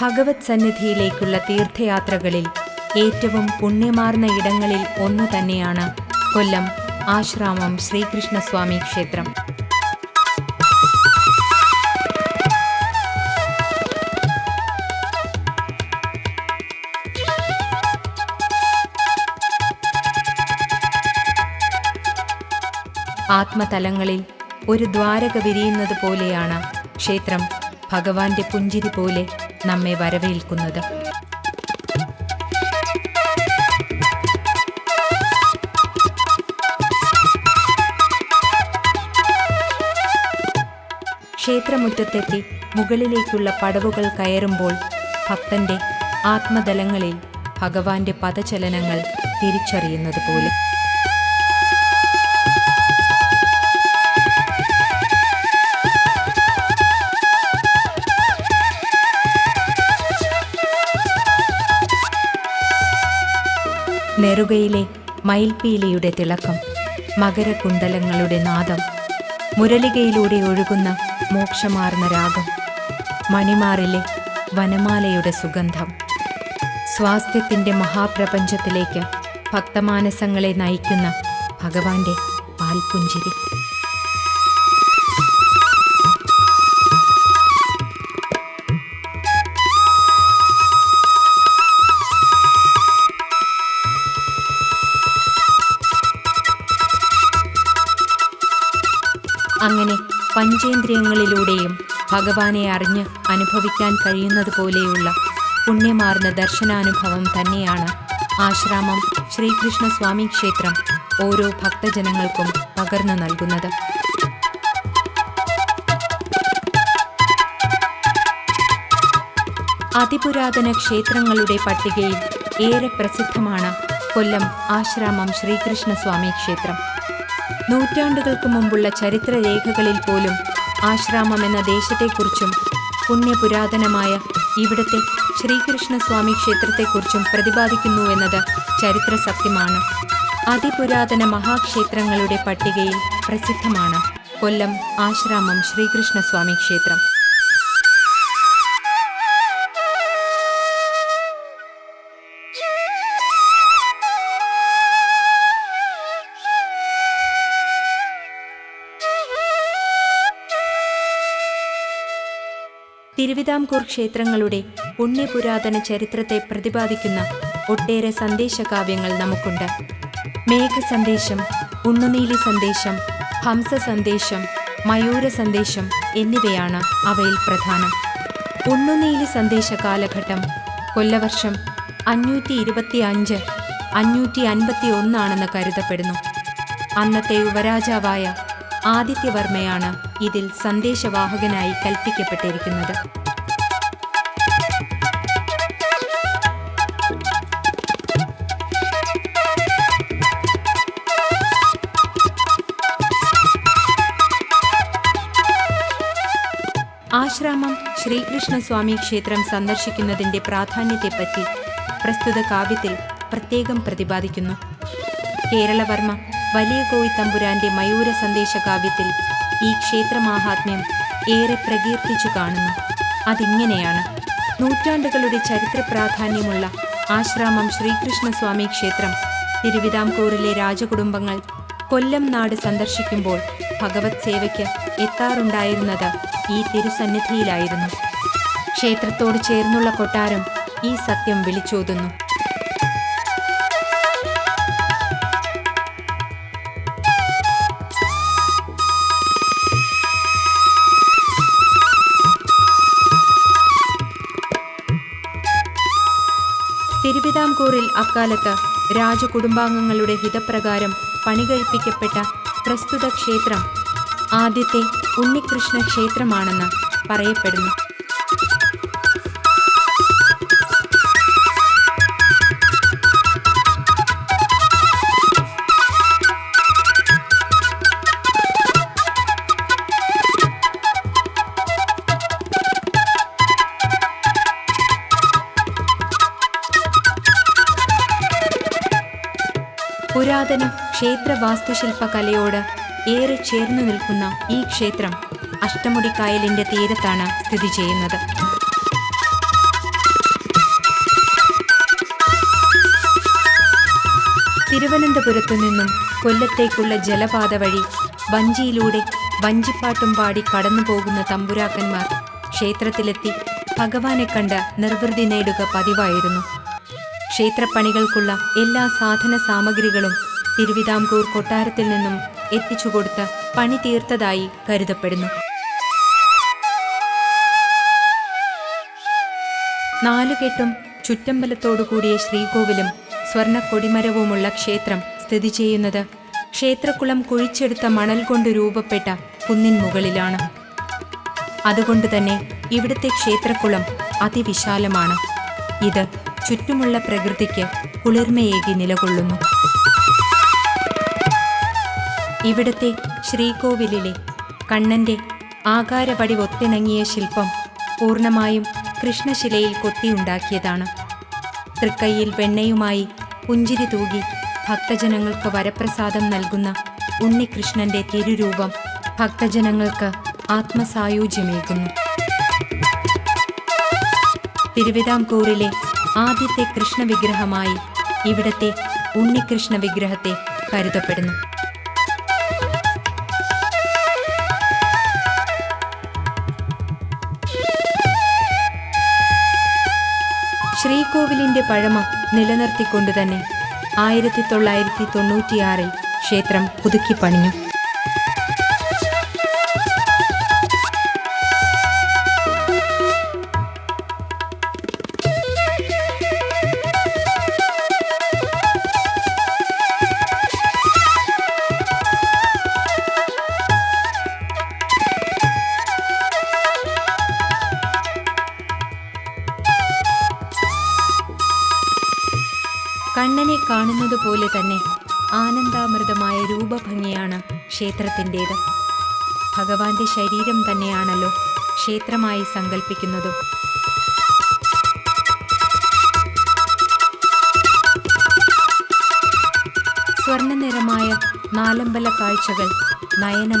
ഭഗവത് സന്നിധിയിലേക്കുള്ള തീർത്ഥയാത്രകളിൽ ഏറ്റവും പുണ്യമാർന്ന ഇടങ്ങളിൽ ഒന്നു തന്നെയാണ് കൊല്ലം ആശ്രാമം ശ്രീകൃഷ്ണസ്വാമി ക്ഷേത്രം. ആത്മതലങ്ങളിൽ ഒരു ദ്വാരക വിരിയുന്നത് പോലെയാണ് ക്ഷേത്രം. ഭഗവാന്റെ പുഞ്ചിരി പോലെ നമ്മെ വരവേൽക്കുന്നത്. ക്ഷേത്രമുറ്റത്തെത്തി മുകളിലേക്കുള്ള പടവുകൾ കയറുമ്പോൾ ഭക്തന്റെ ആത്മതലങ്ങളിൽ ഭഗവാന്റെ പദചലനങ്ങൾ തിരിച്ചറിയുന്നത് പോലെ. നെറുകയിലെ മയിൽപ്പീലിയുടെ തിളക്കം മകരകുണ്ടലങ്ങളുടെ നാദം മുരളികയിലൂടെ ഒഴുകുന്ന മോക്ഷമാർന്ന രാഗം മണിമാറിലെ വനമാലയുടെ സുഗന്ധം. സ്വാസ്ഥ്യത്തിന്റെ മഹാപ്രപഞ്ചത്തിലേക്ക് ഭക്തമാനസങ്ങളെ നയിക്കുന്ന ഭഗവാന്റെ പാൽപുഞ്ചിരി. പഞ്ചേന്ദ്രിയങ്ങളിലൂടെയും ഭഗവാനെ അറിഞ്ഞ് അനുഭവിക്കാൻ കഴിയുന്നത് പോലെയുള്ള പുണ്യമാർന്ന ദർശനാനുഭവം തന്നെയാണ് ആശ്രാമം ശ്രീകൃഷ്ണ സ്വാമി ക്ഷേത്രം ഓരോ ഭക്തജനങ്ങൾക്കും പകർന്നു നൽകുന്നത്. അതിപുരാതന ക്ഷേത്രങ്ങളുടെ പട്ടികയിൽ ഏറെ പ്രസിദ്ധമാണ് കൊല്ലം ആശ്രാമം ശ്രീകൃഷ്ണ സ്വാമി ക്ഷേത്രം. നൂറ്റാണ്ടുകൾക്ക് മുമ്പുള്ള ചരിത്രരേഖകളിൽ പോലും ആശ്രാമം എന്ന ദേശത്തെക്കുറിച്ചും പുണ്യപുരാതനമായ ഇവിടുത്തെ ശ്രീകൃഷ്ണസ്വാമി ക്ഷേത്രത്തെക്കുറിച്ചും പ്രതിപാദിക്കുന്നു എന്നത് ചരിത്ര സത്യമാണ് അതിപുരാതന മഹാക്ഷേത്രങ്ങളുടെ പട്ടികയിൽ പ്രസിദ്ധമാണ് കൊല്ലം ആശ്രാമം ശ്രീകൃഷ്ണസ്വാമി ക്ഷേത്രം. തിരുവിതാംകൂർ ക്ഷേത്രങ്ങളുടെ പുണ്യപുരാതന ചരിത്രത്തെ പ്രതിപാദിക്കുന്ന ഒട്ടേറെ സന്ദേശകാവ്യങ്ങൾ നമുക്കുണ്ട്. മേഘസന്ദേശം ഉണ്ണുനീലി സന്ദേശം ഹംസ സന്ദേശം മയൂര സന്ദേശം എന്നിവയാണ് അവയിൽ പ്രധാനം. ഉണ്ണുനീലി സന്ദേശ കാലഘട്ടം കൊല്ലവർഷം അഞ്ഞൂറ്റി ഇരുപത്തി അഞ്ച് അഞ്ഞൂറ്റി അൻപത്തി ഒന്നാണെന്ന് കരുതപ്പെടുന്നു. അന്നത്തെ യുവരാജാവായ ആദിത്യവർമ്മയാണ് ഇതിൽ സന്ദേശവാഹകനായി കൽപ്പിക്കപ്പെട്ടിരിക്കുന്നത്. ആശ്രാമം ശ്രീകൃഷ്ണസ്വാമി ക്ഷേത്രം സന്ദർശിക്കുന്നതിന്റെ പ്രാധാന്യത്തെപ്പറ്റി പ്രസ്തുത കാവ്യത്തിൽ പ്രത്യേകം പ്രതിപാദിക്കുന്നു. കേരളവർമ്മ വലിയ കോയി തമ്പുരാന്റെ മയൂര സന്ദേശ കാവ്യത്തിൽ ഈ ക്ഷേത്രമാഹാത്മ്യം ഏറെ പ്രകീർത്തിച്ചു കാണുന്നു. അതിങ്ങനെയാണ് നൂറ്റാണ്ടുകളുടെ ചരിത്ര പ്രാധാന്യമുള്ള ആശ്രാമം ശ്രീകൃഷ്ണസ്വാമി ക്ഷേത്രം തിരുവിതാംകൂറിലെ രാജകുടുംബങ്ങൾ കൊല്ലം നാട് സന്ദർശിക്കുമ്പോൾ ഭഗവത് സേവയ്ക്ക് എത്താറുണ്ടായിരുന്നത് ഈ തിരുസന്നിധിയിലായിരുന്നു. ക്ഷേത്രത്തോട് ചേർന്നുള്ള കൊട്ടാരം ഈ സത്യം വിളിച്ചോതുന്നു. തിരുവിതാംകൂറിൽ അക്കാലത്ത് രാജകുടുംബാംഗങ്ങളുടെ ഹിതപ്രകാരം പണികഴിപ്പിക്കപ്പെട്ട പ്രസ്തുത ക്ഷേത്രം ആദ്യത്തെ ഉണ്ണികൃഷ്ണ ക്ഷേത്രമാണെന്ന് പറയപ്പെടുന്നു. പുരാതന ക്ഷേത്ര വാസ്തുശില്പകലയോട് ഏറെ ചേർന്നു നിൽക്കുന്ന ഈ ക്ഷേത്രം അഷ്ടമുടിക്കായലിന്റെ തീരത്താണ് സ്ഥിതി ചെയ്യുന്നത്. തിരുവനന്തപുരത്തു നിന്നും കൊല്ലത്തേക്കുള്ള ജലപാത വഴി വഞ്ചിയിലൂടെ വഞ്ചിപ്പാട്ടും പാടി കടന്നു പോകുന്ന തമ്പുരാക്കന്മാർ ക്ഷേത്രത്തിലെത്തി ഭഗവാനെ കണ്ട് നിർവൃതി നേടുക പതിവായിരുന്നു. ക്ഷേത്രപ്പണികൾക്കുള്ള എല്ലാ സാധന സാമഗ്രികളും തിരുവിതാംകൂർ കൊട്ടാരത്തിൽ നിന്നും എത്തിച്ചുകൊടുത്ത് പണി തീർത്തതായി കരുതപ്പെടുന്നു. നാലുകെട്ടും ചുറ്റമ്പലത്തോടു കൂടിയ ശ്രീകോവിലും സ്വർണ കൊടിമരവുമുള്ള ക്ഷേത്രം സ്ഥിതി ചെയ്യുന്നത് ക്ഷേത്രക്കുളം കുഴിച്ചെടുത്ത മണൽ കൊണ്ട് രൂപപ്പെട്ട കുന്നിൻ മുകളിലാണ്. അതുകൊണ്ട് തന്നെ ഇവിടുത്തെ ക്ഷേത്രക്കുളം അതിവിശാലമാണ്. ഇത് ചുറ്റുമുള്ള പ്രകൃതിക്ക് കുളിർമയേകി നിലകൊള്ളുന്നു. ഇവിടത്തെ ശ്രീകോവിലിലെ കണ്ണന്റെ ആകാരപടി ഒത്തിണങ്ങിയ ശില്പം പൂർണമായും കൃഷ്ണശിലയിൽ കൊത്തിയുണ്ടാക്കിയതാണ്. തൃക്കൈയിൽ വെണ്ണയുമായി പുഞ്ചിരി തൂകി ഭക്തജനങ്ങൾക്ക് വരപ്രസാദം നൽകുന്ന ഉണ്ണികൃഷ്ണന്റെ തിരുരൂപം ഭക്തജനങ്ങൾക്ക് ആത്മസായൂജ്യമേകുന്നു. തിരുവിതാംകൂറിലെ ആദ്യത്തെ കൃഷ്ണ വിഗ്രഹമായി ഇവിടത്തെ ഉണ്ണികൃഷ്ണ വിഗ്രഹത്തെ കരുതപ്പെടുന്നു. ശ്രീകോവിലിന്റെ പഴമ നിലനിർത്തിക്കൊണ്ടുതന്നെ ആയിരത്തി തൊള്ളായിരത്തി തൊണ്ണൂറ്റിയാറിൽ ക്ഷേത്രം പുതുക്കി കണ്ണനെ കാണുന്നത് പോലെ തന്നെ ആനന്ദാമൃതമായ രൂപഭംഗിയാണ് ക്ഷേത്രത്തിന്റേത്. ഭഗവാന്റെ ശരീരം തന്നെയാണല്ലോ ക്ഷേത്രമായി സങ്കല്പിക്കുന്നതും സ്വർണനിറമായ നാലമ്പല കാഴ്ചകൾ നയന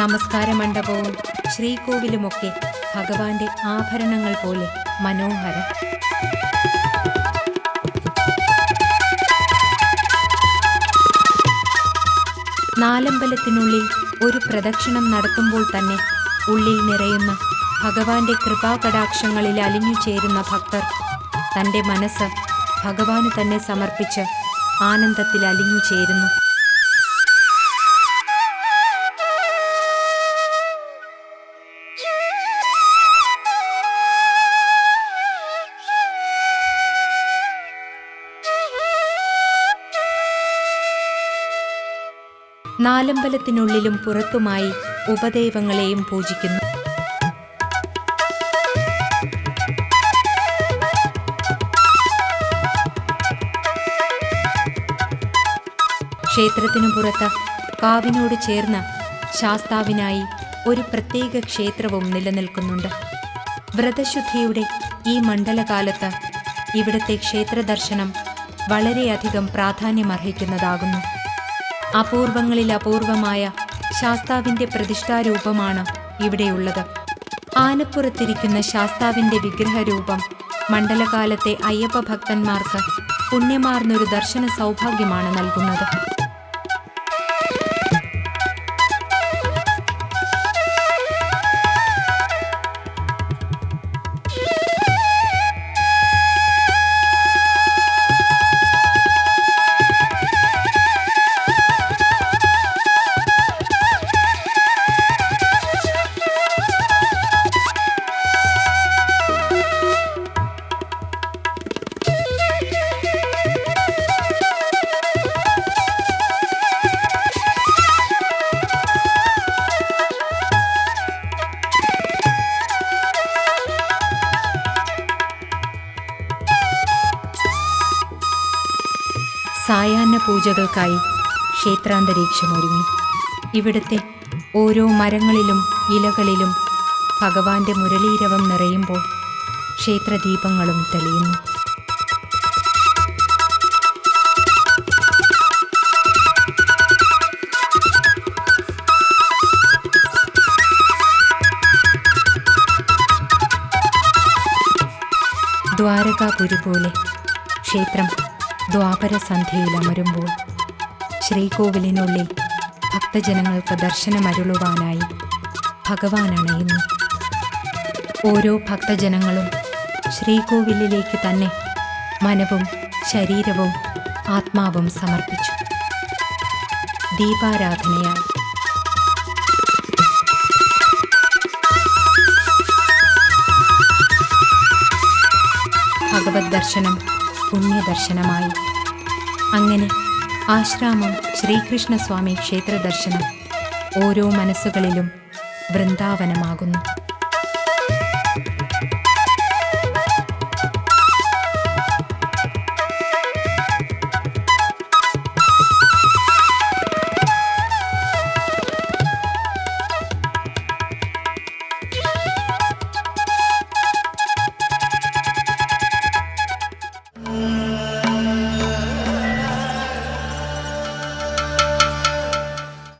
നമസ്കാര മണ്ഡപവും ശ്രീകോവിലുമൊക്കെ ഭഗവാന്റെ ആഭരണങ്ങൾ പോലെ മനോഹരം. നാലമ്പലത്തിനുള്ളിൽ ഒരു പ്രദക്ഷിണം നടത്തുമ്പോൾ തന്നെ ഉള്ളിൽ നിറയുന്ന ഭഗവാന്റെ കൃപാകടാക്ഷങ്ങളിൽ അലിഞ്ഞു ചേരുന്ന ഭക്തർ തന്റെ മനസ്സ് ഭഗവാന് തന്നെ സമർപ്പിച്ച് ആനന്ദത്തിൽ അലിഞ്ഞു ചേരുന്നു. നാലമ്പലത്തിനുള്ളിലും പുറത്തുമായി ഉപദൈവങ്ങളെയും പൂജിക്കുന്നു. ക്ഷേത്രത്തിനു പുറത്ത് കാവിനോട് ചേർന്ന് ശാസ്താവിനായി ഒരു പ്രത്യേക ക്ഷേത്രവും നിലനിൽക്കുന്നുണ്ട്. വ്രതശുദ്ധിയുടെ ഈ മണ്ഡലകാലത്ത് ഇവിടുത്തെ ക്ഷേത്രദർശനം വളരെയധികം പ്രാധാന്യമർഹിക്കുന്നതാകുന്നു. അപൂർവങ്ങളിൽ അപൂർവമായ ശാസ്താവിന്റെ പ്രതിഷ്ഠാരൂപമാണ് ഇവിടെയുള്ളത്. ആനപ്പുറത്തിരിക്കുന്ന ശാസ്താവിന്റെ വിഗ്രഹരൂപം മണ്ഡലകാലത്തെ അയ്യപ്പ ഭക്തന്മാർക്ക് പുണ്യമാർന്നൊരു ദർശന സൗഭാഗ്യമാണ് നൽകുന്നത്. പൂജകൾക്കായി ക്ഷേത്രാന്തരീക്ഷമൊരുങ്ങി. ഇവിടുത്തെ ഓരോ മരങ്ങളിലും ഇലകളിലും ഭഗവാന്റെ മുരളീരവം നിറയുമ്പോൾ ക്ഷേത്രദീപങ്ങളും തെളിയുന്നു. ദ്വാരകാപുരി പോലെ ക്ഷേത്രം ദ്വാപര സന്ധ്യയിലമരുമ്പോൾ ശ്രീകോവിലിനുള്ളിൽ ഭക്തജനങ്ങൾക്ക് ദർശനമരുളുവാനായി ഭഗവാൻ അണയുന്നു. ഓരോ ഭക്തജനങ്ങളും ശ്രീകോവിലിലേക്ക് തന്നെ മനവും ശരീരവും ആത്മാവും സമർപ്പിച്ചു. ദീപാരാധനയായി. ഭഗവത് ദർശനം പുണ്യദർശനമായി. അങ്ങനെ ആശ്രാമം ശ്രീകൃഷ്ണസ്വാമി ക്ഷേത്രദർശനം ഓരോ മനസ്സുകളിലും വൃന്ദാവനമാകുന്നു.